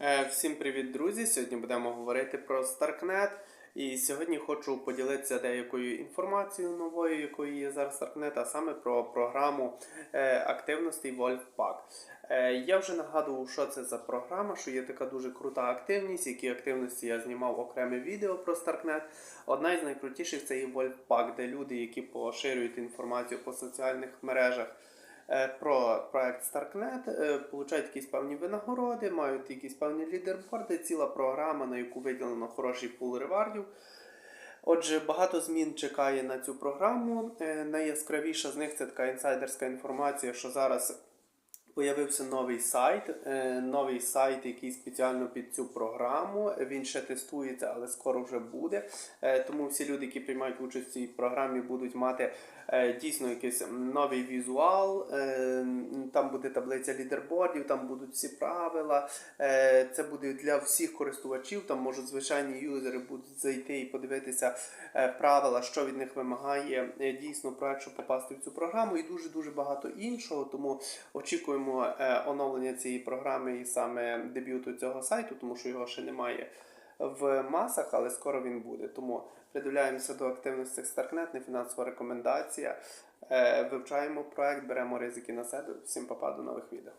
Е, Всім привіт, друзі! Сьогодні будемо говорити про Starknet. І сьогодні хочу поділитися деякою інформацією новою, якою є зараз Starknet, а саме про програму е, активностей Wolfpack. Е, Я вже нагадував, що це за програма, що є така дуже крута активність, які активності я знімав окреме відео про Starknet. Одна із найкрутіших це є Wolfpack, де люди, які поширюють інформацію по соціальних мережах про проект Starknet, е, получають якісь певні винагороди, мають якісь певні лідерборди, ціла програма, на яку виділено хороший пул ревардів. Отже, багато змін чекає на цю програму. Е, Найяскравіша з них це така інсайдерська інформація, що зараз Появився новий сайт, е, новий сайт, який спеціально під цю програму. Він ще тестується, але скоро вже буде. Е, Тому всі люди, які приймають участь в цій програмі, будуть мати е, дійсно якийсь новий візуал. Там буде таблиця лідербордів, там будуть всі правила. Це буде для всіх користувачів. Там можуть звичайні юзери будуть зайти і подивитися правила, що від них вимагає дійсно проект, щоб попасти в цю програму, і дуже дуже багато іншого. Тому очікуємо е, оновлення цієї програми і саме дебюту цього сайту, тому що його ще немає в масах, але скоро він буде. Тому придивляємося до активності Starknet, не фінансова рекомендація. Е, Вивчаємо проект, беремо ризики на себе. Всім папа, до нових відео.